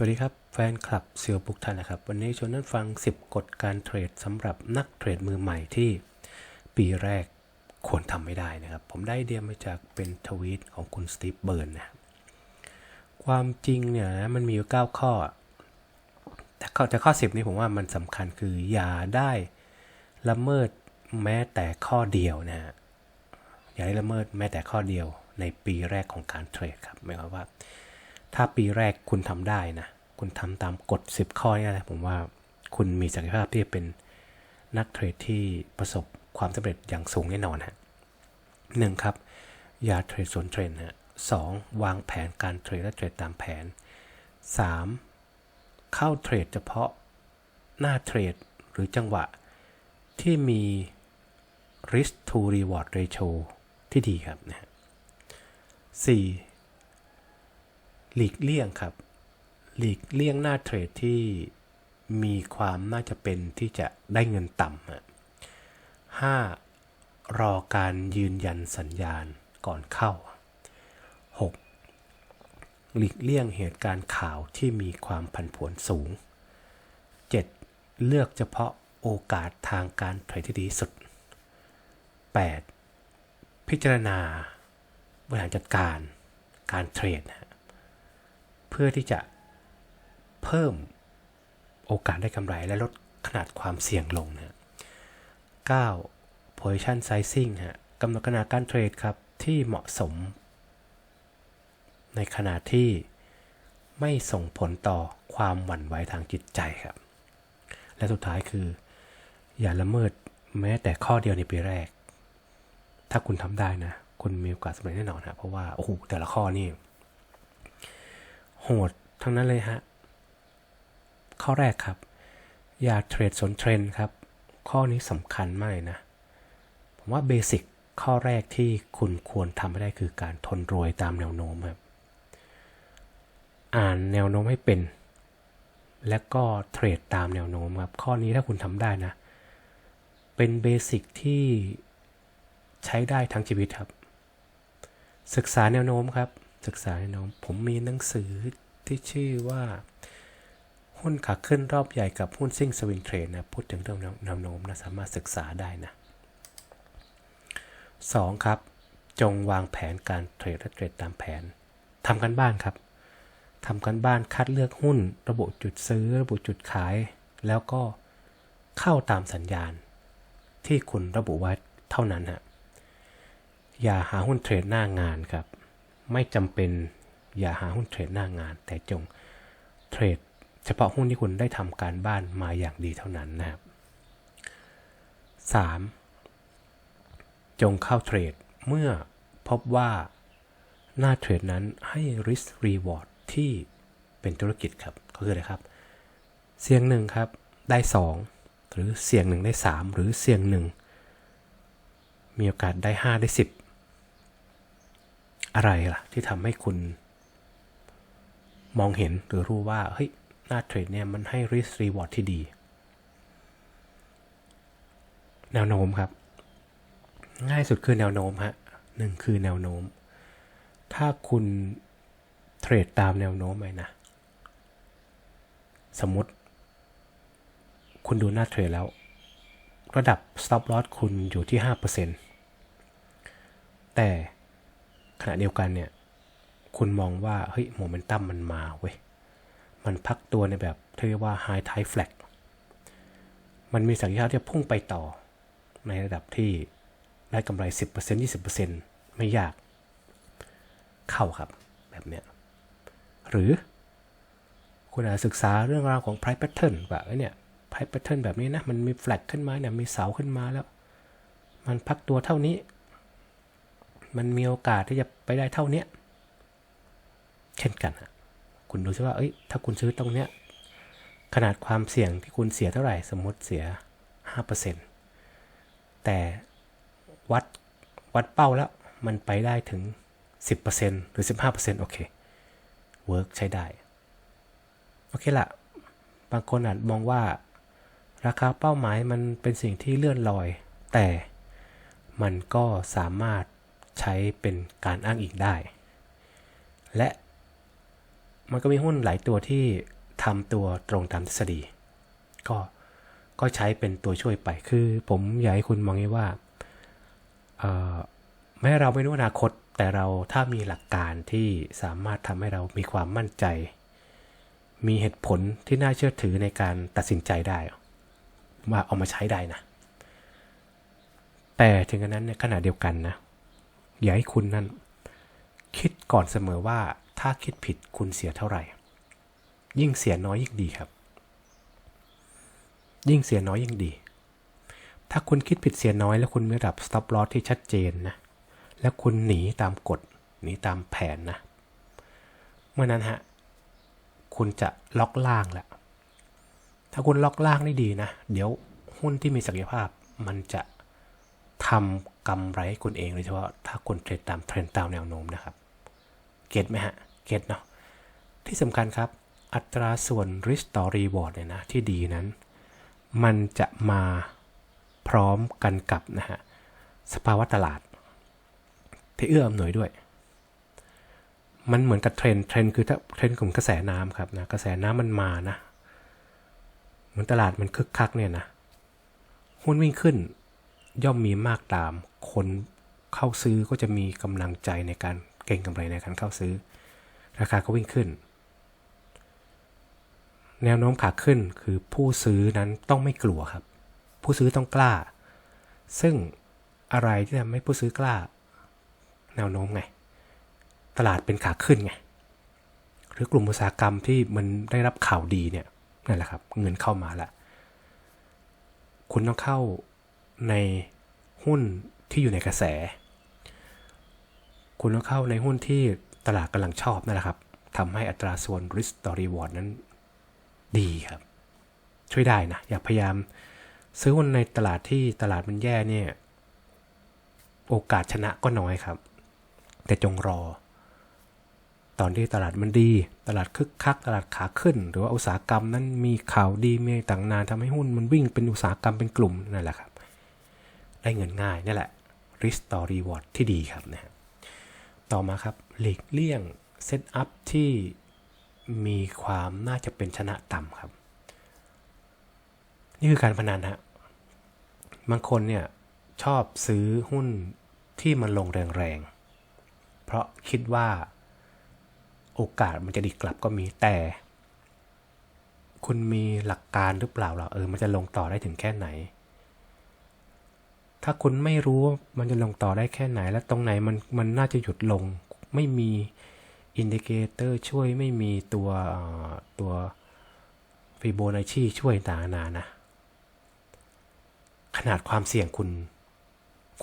สวัสดีครับ แฟนคลับเซียวบุกท่านนะครับ วันนี้ชวนท่านฟัง 10 กฎการเทรดสำหรับนักเทรดมือใหม่ที่ปีแรกควรทำไม่ได้นะครับ ผมได้เดียมาจากเป็นทวีตของคุณสตีฟเบิร์นนะครับความจริงเนี่ยนะมันมีอยู่9ข้อ แต่ข้อแต่ข้อ 10 นี่ผมว่ามันสำคัญคืออย่าได้ละเมิดแม้แต่ข้อเดียวนะฮะอย่าได้ละเมิดแม้แต่ข้อเดียวในปีแรกของการเทรดครับหมายความว่า ถ้าปีแรกคุณทำได้นะ คุณทำตามกฎ 10 ข้อนี่นะผมว่าคุณมีศักยภาพที่จะเป็นนักเทรดที่ประสบความสำเร็จอย่างสูงแน่นอนฮะหนึ่งครับ อย่าเทรดสวนเทรนฮะสองวางแผนการเทรดและเทรดตามแผน 3. เข้าเทรดเฉพาะหน้าเทรดหรือจังหวะที่มี risk to reward ratio ที่ดีครับนะฮะสี่ หลีกเลี่ยงครับ หลีกเลี่ยงหน้าเทรดที่มีความน่าจะเป็นที่จะได้เงินต่ำฮะห้ารอการยืนยันสัญญาณก่อนเข้า 6. หลีกเลี่ยงเหตุการณ์ข่าวที่มีความผันผวนสูง 7. เลือกเฉพาะโอกาสทางการเทรดที่ดีสุด 8. พิจารณาบริหารจัดการการเทรดนะ พื่อที่จะเพิ่มโอกาสได้กำไรและลดขนาดความเสี่ยงลงนะ 9. position sizing ฮะกำหนดขนาดการเทรดครับ ที่เหมาะสม ในขณะที่ไม่ส่งผลต่อความหวั่นไหวทางจิตใจครับ และสุดท้ายคือ อย่าละเมิดแม้แต่ข้อเดียวในปีแรก ถ้าคุณทำได้นะ คุณมีโอกาสสำเร็จแน่นอนฮะเพราะว่า โอ้โห แต่ละข้อนี่ โหดทั้งนั้นเลยฮะ ข้อแรกครับ อย่าเทรดสนเทรนครับ ข้อนี้สำคัญมากนะ ผมว่าเบสิกข้อแรกที่คุณควรทำให้ได้คือการทนรวยตามแนวโน้มครับ อ่านแนวโน้มให้เป็น และก็เทรดตามแนวโน้มครับ ข้อนี้ถ้าคุณทำได้นะ เป็นเบสิกที่ใช้ได้ทั้งชีวิตครับ ศึกษาแนวโน้มครับ ศึกษาแนวโน้มผมมีหนังสือที่ชื่อว่า หุ้นขาขึ้นรอบใหญ่กับหุ้นซิ่งสวิงเทรดนะ พูดถึงเรื่องแนวโน้มนะ สามารถศึกษาได้นะ 2. ครับ จงวางแผนการเทรดและเทรดตามแผนทำกันบ้านครับทำกันบ้านคัดเลือกหุ้น ระบุจุดซื้อ ระบุจุดขาย แล้วก็เข้าตามสัญญาณ ที่คุณระบุไว้เท่านั้นฮะอย่าหาหุ้นเทรดหน้างานครับ ไม่จำเป็นอย่าหาหุ้นเทรดหน้างาน แต่จงเทรดเฉพาะหุ้นที่คุณได้ทำการบ้านมาอย่างดีเท่านั้นนะครับ 3. จงเข้าเทรดเมื่อพบว่าหน้าเทรดนั้นให้ risk reward ที่เป็นธุรกิจครับ ก็คืออะไรครับ เสี่ยงหนึ่งครับได้ 2 หรือเสี่ยงหนึ่งได้ 3 หรือเสี่ยงหนึ่งมีโอกาสได้ 5 ได้ 10 อะไรล่ะ ที่ทำให้คุณ มองเห็นหรือรู้ว่า เฮ้ย หน้าเทรดเนี่ยมันให้ risk reward ที่ดี แนวโน้มครับ ง่ายสุดคือแนวโน้มฮะหนึ่งคือแนวโน้ม ถ้าคุณเทรดตามแนวโน้มไปนะ สมมติ คุณดูหน้าเทรดแล้ว ระดับ stop loss คุณอยู่ที่ 5%แต่ ขณะเดียวกันเนี่ย คุณมองว่า เฮ้ยโมเมนตัมมันมาเว้ย มันพักตัวในแบบที่เรียกว่า high tide flag มันมีศักยภาพที่จะพุ่งไปต่อ ในระดับที่ได้กำไร 10% 20%ไม่ยาก เข้าครับแบบเนี้ย หรือ คุณอาจศึกษาเรื่องราวของ price pattern ว่าเนี่ย price pattern แบบนี้นะ มันมี flag ขึ้นมาเนี่ย มีเสาขึ้นมาแล้ว มันพักตัวเท่านี้ มันมีโอกาสที่จะไปได้เท่านี้เช่นกัน คุณดูซิว่า เอ้ย ถ้าคุณซื้อตรงเนี้ย ขนาดความเสี่ยงที่คุณเสียเท่าไหร่ สมมติเสีย 5%แต่วัดวัดเป้าแล้ว มันไปได้ถึง 10%หรือ 15%โอเค เวิร์กใช้ได้ โอเคละ บางคนอาจมองว่า ราคาเป้าหมายมันเป็นสิ่งที่เลื่อนลอย แต่มันก็สามารถ ใช้เป็นการอ้างอิงได้ และมันก็มีหุ้นหลายตัวที่ทำตัวตรงตามทฤษฎี ก็ก็ใช้เป็นตัวช่วยไป คือผมอยากให้คุณมองงี้ว่าแม้เราไม่รู้อนาคต แต่เราถ้ามีหลักการที่สามารถทำให้เรามีความมั่นใจ มีเหตุผลที่น่าเชื่อถือในการตัดสินใจได้ว่าเอามาใช้ได้นะ แต่ถึงกระนั้นในขณะเดียวกันนะ อย่าให้คุณนั้นคิดก่อนเสมอว่าถ้าคิดผิดคุณเสียเท่าไหร่ ยิ่งเสียน้อยยิ่งดีครับ ยิ่งเสียน้อยยิ่งดี ถ้าคุณคิดผิดเสียน้อย แล้วคุณมีระดับ stop loss ที่ชัดเจนนะ แล้วคุณหนีตามกฎหนีตามแผนนะ เมื่อนั้นฮะ คุณจะล็อกล่างแหละ ถ้าคุณล็อกล่างได้ดีนะ เดี๋ยวหุ้นที่มีศักยภาพมันจะทำ กำไรให้คุณเองโดยเฉพาะถ้าคุณเทรดตามเทรนด์ตามแนวโน้มนะครับ เก็ตไหมฮะ เก็ตเนาะ ที่สำคัญครับ อัตราส่วน risk to reward เนี่ยนะที่ดีนั้น มันจะมาพร้อมกันกับนะฮะสภาวะตลาด ที่เอื้ออำนวยด้วย มันเหมือนกับเทรนเทรนคือถ้าเทรนของกระแสน้ำครับนะกระแสน้ำมันมานะเหมือนตลาดมันคึกคักเนี่ยนะหุ้นวิ่งขึ้น ย่อมมีมากตาม คนเข้าซื้อก็จะมีกำลังใจในการเก่งกำไรในการเข้าซื้อ ราคาก็วิ่งขึ้น แนวโน้มขาขึ้นคือผู้ซื้อนั้นต้องไม่กลัวครับ ผู้ซื้อต้องกล้า ซึ่งอะไรที่ทำให้ผู้ซื้อกล้า แนวโน้มไง ตลาดเป็นขาขึ้นไงหรือกลุ่มอุตสาหกรรมที่มันได้รับข่าวดีเนี่ยนั่นแหละครับ เงินเข้ามาล้วคุณต้องเข้า ในหุ้นที่อยู่ในกระแส คุณต้องเข้าในหุ้นที่ตลาดกำลังชอบนั่นแหละครับทำให้อัตราส่วน risk to reward นั้นดีครับ ช่วยได้นะ อย่าพยายาม ซื้อหุ้นในตลาดที่ตลาดมันแย่เนี่ย โอกาสชนะก็น้อยครับ แต่จงรอ ตอนที่ตลาดมันดี ตลาดคึกคัก ตลาดขาขึ้น หรือว่าอุตสาหกรรมนั้นมีข่าวดีมีต่างนานทำให้หุ้นมันวิ่งเป็นอุตสาหกรรมเป็นกลุ่มนั่นแหละครับ ได้เงินง่ายนี่แหละ risk to reward ที่ดีครับนะฮะต่อมาครับหลีกเลี่ยงเซตอัพที่มีความน่าจะเป็นชนะต่ำครับ นี่คือการพนันฮะบางคนเนี่ยชอบซื้อหุ้นที่มันลงแรงๆ เพราะคิดว่าโอกาสมันจะดีกลับก็มีแต่ คุณมีหลักการหรือเปล่าล่ะเออ มันจะลงต่อได้ถึงแค่ไหน ถ้าคุณไม่รู้ว่ามันจะลงต่อได้แค่ไหน และตรงไหนมันมันน่าจะหยุดลง ไม่มีอินดิเคเตอร์ช่วยไม่มีตัวตัวฟิโบนัชชีช่วยต่างนานะ ขนาดความเสี่ยงคุณ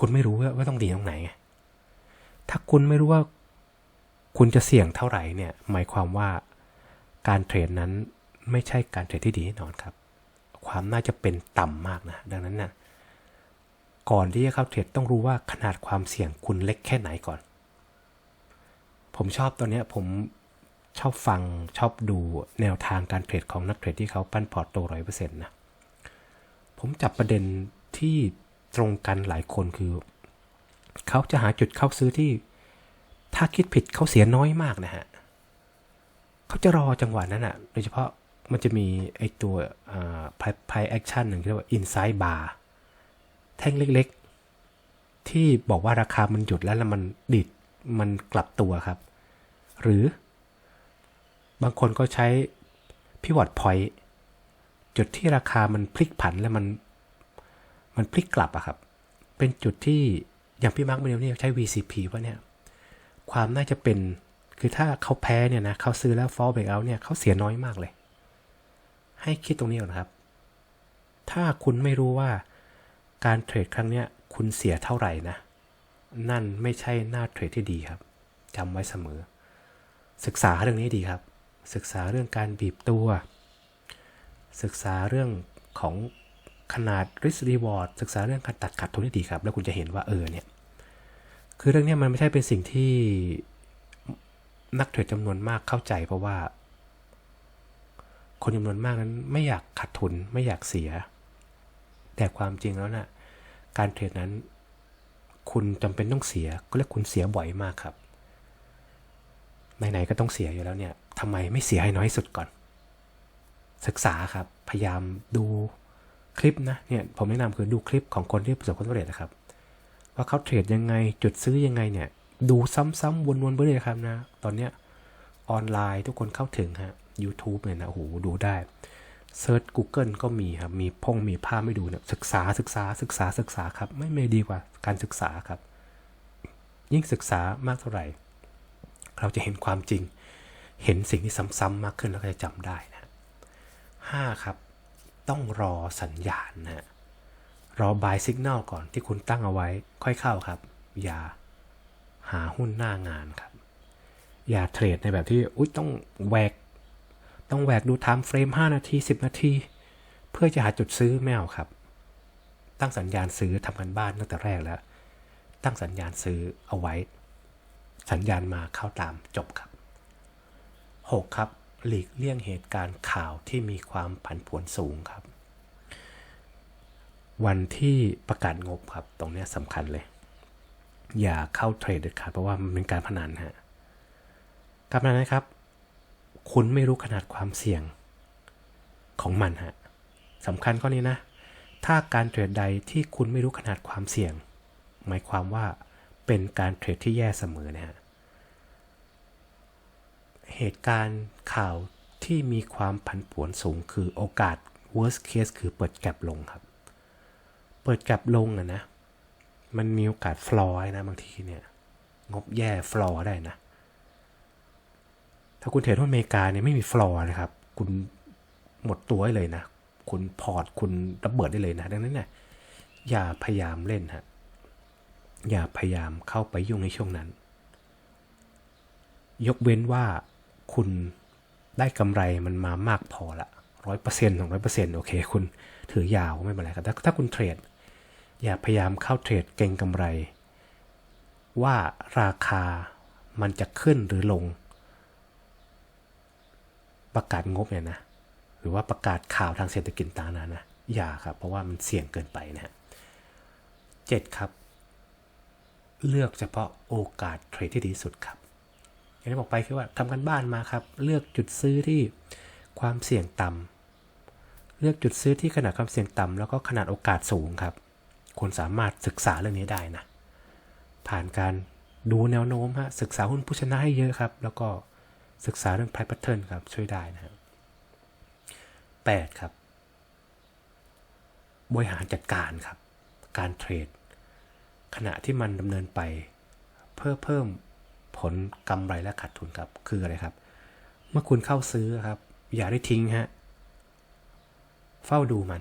คุณไม่รู้ว่าต้องดีตรงไหน ถ้าคุณไม่รู้ว่าคุณจะเสี่ยงเท่าไหร่เนี่ย หมายความว่าการเทรดนั้นไม่ใช่การเทรดที่ดีแน่นอนครับ ความน่าจะเป็นต่ำมากนะ ดังนั้นนะ ก่อนที่จะเข้าเทรดต้องรู้ว่าขนาดความเสี่ยงคุณเล็กแค่ไหนก่อน ผมชอบตัวนี้ผมชอบฟังชอบดูแนวทางการเทรดของนักเทรดที่เขาปั้นพอร์ตโตร้อยเปอร์เซ็นต์นะ ผมจับประเด็นที่ตรงกันหลายคนคือ เขาจะหาจุดเข้าซื้อที่ ถ้าคิดผิดเขาเสียน้อยมากนะฮะ เขาจะรอจังหวะนั้นอะ่ะโดยเฉพาะมันจะมีไอตัวพายแอคชั่นหนึ่งที่เรียกว่า inside bar แท่งเล็กๆ ที่บอกว่าราคามันหยุดแล้วแล้วมันดิดมันกลับตัวครับ หรือบางคนก็ใช้ pivot point จุดที่ราคามันพลิกผันแล้วมัน มันพลิกกลับอะครับ เป็นจุดที่อย่างพี่มาร์กเมลนี่ใช้ VCP ว่าเนี่ย ความน่าจะเป็นคือถ้าเขาแพ้เนี่ยนะเขาซื้อแล้ว fall back out เนี่ยเขาเสียน้อยมากเลย ให้คิดตรงนี้ก่อนครับ ถ้าคุณไม่รู้ว่า การเทรดครั้งเนี้ยคุณเสียเท่าไหร่นะ นั่นไม่ใช่หน้าเทรดที่ดีครับจำไว้เสมอ ศึกษาเรื่องนี้ดีครับ ศึกษาเรื่องการบีบตัว ศึกษาเรื่องของขนาด risk reward ศึกษาเรื่องการตัดขาดทุนที่ดีครับ แล้วคุณจะเห็นว่าเออเนี่ย คือเรื่องนี้มันไม่ใช่เป็นสิ่งที่นักเทรดจำนวนมากเข้าใจเพราะว่า คนจำนวนมากนั้นไม่อยากขาดทุนไม่อยากเสีย แต่ความจริงแล้วนะ่ะ การเทรดนั้น คุณจำเป็นต้องเสียก็เรียกคุณเสียบ่อยมากครับไหนๆก็ต้องเสียอยู่แล้วเนี่ยทำไมไม่เสียให้น้อยที่สุดก่อน ศึกษาครับ พยายามดูคลิปนะเนี่ยผมแนะนำคือดูคลิปของคนที่ประสบความสำเร็จนะครับ ว่าเขาเทรดยังไงจุดซื้อยังไงเนี่ย ดูซ้ำๆวนๆไปเลยครับนะ ตอนเนี้ยออนไลน์ทุกคนเข้าถึงฮะ YouTube เนี่ยนะโอ้โหดูได้ เซิร์ช Google ก็มีครับ มีพงมีภาพไม่ดูเนี่ยศึกษาศึกษาศึกษาศึกษาครับ ไม่ไม่ดีกว่าการศึกษาครับ ยิ่งศึกษามากเท่าไหร่ เราจะเห็นความจริง เห็นสิ่งที่ซ้ำๆมากขึ้นแล้วก็จะจำได้นะห้าครับ ต้องรอสัญญาณนะรอบายสัญญาณก่อนที่คุณตั้งเอาไว้ ค่อยเข้าครับ อย่าหาหุ้นหน้างานครับ อย่าเทรดในแบบที่อุ้ยต้องแหวก ต้องแหวกดูไทม์เฟรม 5 นาที 10 นาที เพื่อจะหาจุดซื้อไม่เอาครับ ตั้งสัญญาณซื้อทำกันบ้านตั้งแต่แรกแล้ว ตั้งสัญญาณซื้อเอาไว้ สัญญาณมาเข้าตามจบครับ 6. ครับ หลีกเลี่ยงเหตุการณ์ข่าวที่มีความผันผวนสูงครับ วันที่ประกาศงบครับ ตรงเนี้ยสำคัญเลย อย่าเข้าเทรดเด็ดขาดเพราะว่ามันเป็นการพนันฮะการพนันนะครับ คุณไม่รู้ขนาดความเสี่ยงของมันฮะสำคัญข้อนี้นะ ถ้าการเทรดใดที่คุณไม่รู้ขนาดความเสี่ยง หมายความว่าเป็นการเทรดที่แย่เสมอนะฮะเหตุการณ์ข่าวที่มีความผันผวนสูงคือโอกาส worst case คือเปิดแกลบลงครับ เปิดแกลบลงอะนะ มันมีโอกาสฟลอร์นะบางทีเนี่ย งบแย่ฟลอร์ได้นะ ถ้าคุณเทรดหุ้นอเมริกาเนี่ยไม่มีฟลอร์นะครับ คุณหมดตัวได้เลยนะ คุณพอร์ตคุณระเบิดได้เลยนะ ดังนั้นเนี่ยอย่าพยายามเล่นฮะ อย่าพยายามเข้าไปยุ่งในช่วงนั้น ยกเว้นว่าคุณได้กำไรมันมามากพอละร้อยเปอร์เซ็นต์สองร้อยเปอร์เซ็นต์โอเค คุณถือยาวไม่เป็นไรครับถ้าถ้าคุณเทรด อย่าพยายามเข้าเทรดเก่งกำไร ว่าราคามันจะขึ้นหรือลง ประกาศงบเนี่ยนะหรือว่าประกาศข่าวทางเศรษฐกิจต่างๆนะนะอย่าครับ เพราะว่ามันเสี่ยงเกินไปนะฮะเจ็ดครับ เลือกเฉพาะโอกาสเทรดที่ดีสุดครับอย่างที่บอกไปคือว่าทำกันบ้านมาครับ เลือกจุดซื้อที่ความเสี่ยงต่ำเลือกจุดซื้อที่ขนาดความเสี่ยงต่ำแล้วก็ขนาดโอกาสสูงครับคุณสามารถศึกษาเรื่องนี้ได้นะผ่านการดูแนวโน้มฮะศึกษาหุ้นผู้ชนะให้เยอะครับ แล้วก็ ศึกษาเรื่อง price pattern ครับ ช่วยได้นะครับแปดครับ บริหารจัดการครับ การเทรด ขณะที่มันดำเนินไป เพื่อเพิ่มผลกำไรและขาดทุนครับ คืออะไรครับ เมื่อคุณเข้าซื้อครับ อย่าได้ทิ้งฮะ เฝ้าดูมัน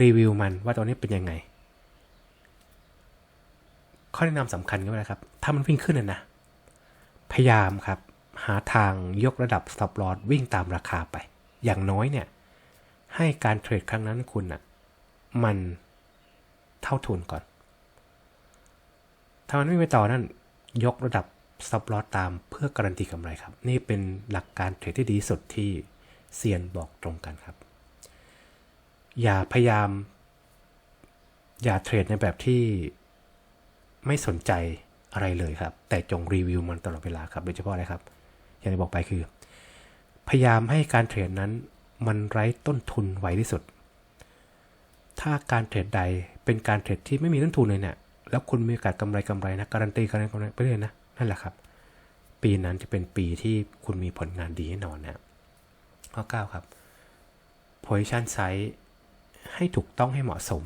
รีวิวมันว่าตอนนี้เป็นยังไง ข้อแนะนำสำคัญก็นะครับ ถ้ามันวิ่งขึ้นนะนะพยายามครับ หาทางยกระดับ stop loss วิ่งตามราคาไป อย่างน้อยเนี่ย ให้การเทรดครั้งนั้นคุณอะ มันเท่าทุนก่อน ถ้ามันไม่ไปต่อนั่น ยกระดับ stop loss ตามเพื่อการันตีกำไรครับ นี่เป็นหลักการเทรดที่ดีสุดที่เซียนบอกตรงกันครับ อย่าพยายาม อย่าเทรดในแบบที่ไม่สนใจอะไรเลยครับ แต่จงรีวิวมันตลอดเวลาครับ โดยเฉพาะอะไรครับ อย่างที่บอกไปคือ พยายามให้การเทรดนั้นมันไร้ต้นทุนไวที่สุด ถ้าการเทรดใดเป็นการเทรดที่ไม่มีต้นทุนเลยเนี่ย แล้วคุณมีโอกาสกำไรกำไรนะ การันตีการันตีกำไรไปเลยนะ นั่นแหละครับ ปีนั้นจะเป็นปีที่คุณมีผลงานดีแน่นอนนะข้อ 9 ครับ position size ให้ถูกต้องให้เหมาะสม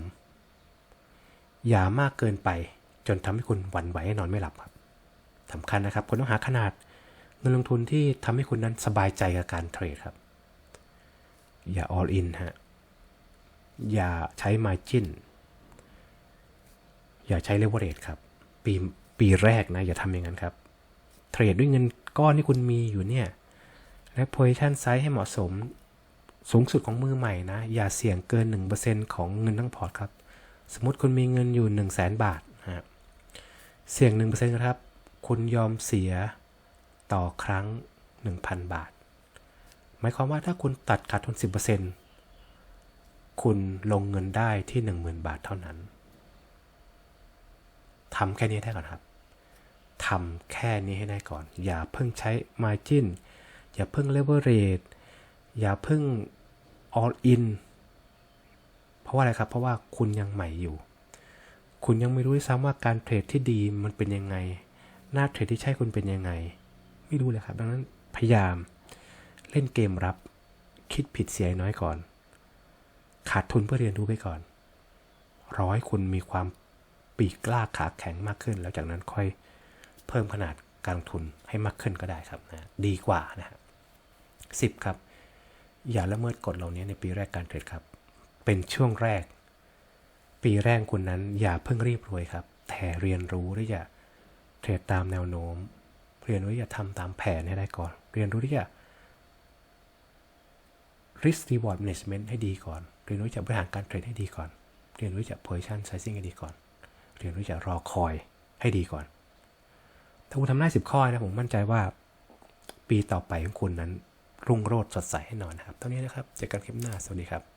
อย่ามากเกินไปจนทำให้คุณหวั่นไหวให้นอนไม่หลับครับสำคัญนะครับ คุณต้องหาขนาด เงินลงทุนที่ทำให้คุณนั้นสบายใจกับการเทรดครับ อย่า all in ฮะ อย่าใช้ margin อย่าใช้ leverage ครับ ปีปีแรกนะ อย่าทำอย่างนั้นครับ เทรดด้วยเงินก้อนที่คุณมีอยู่เนี่ย และ position size ให้เหมาะสมสูงสุดของมือใหม่นะ อย่าเสี่ยงเกิน 1%ของเงินทั้งพอร์ตครับ สมมติคุณมีเงินอยู่ 1 0 0 0 0แบาทนะเสี่ยง 1%ครับ คุณยอมเสีย ต่อครั้ง 1,000 บาท หมายความว่าถ้าคุณตัดขาดทุน 10%คุณลงเงินได้ที่ 10,000 บาทเท่านั้นทำแค่นี้ได้ก่อนครับทำแค่นี้ให้ได้ก่อน อย่าเพิ่งใช้ margin อย่าเพิ่ง leverage อย่าเพิ่ง all in เพราะว่าอะไรครับ เพราะว่าคุณยังใหม่อยู่ คุณยังไม่รู้ซ้ำว่าการเทรดที่ดีมันเป็นยังไง หน้าเทรดที่ใช่คุณเป็นยังไง ไม่รู้เลยครับดังนั้นพยายามเล่นเกมรับ คิดผิดเสียน้อยก่อน ขาดทุนเพื่อเรียนรู้ไปก่อน ร้อให้คุณมีความปีกกล้าขาแข็งมากขึ้น แล้วจากนั้นค่อยเพิ่มขนาดการลงทุนให้มากขึ้นก็ได้ครับนะดีกว่านะฮะสิบครับ อย่าละเมิดกฎเหล่านี้ในปีแรกการเทรดครับ เป็นช่วงแรก ปีแรกคุณนั้นอย่าเพิ่งรีบรวยครับ แต่เรียนรู้ที่จะเทรดตามแนวโน้ม เรียนรู้ที่จะทำตามแผนให้ได้ก่อน เรียนรู้ที่จะ risk reward management ให้ดีก่อน เรียนรู้จะบริหารการเทรดให้ดีก่อน เรียนรู้จะ position sizing ให้ดีก่อน เรียนรู้จะรอคอยให้ดีก่อน ถ้าคุณทำได้สิบข้อนะผมมั่นใจว่า ปีต่อไปของคุณนั้นรุ่งโรจน์สดใสแน่นอนนะครับเท่านี้นะครับเจอกันคลิปหน้าสวัสดีครับ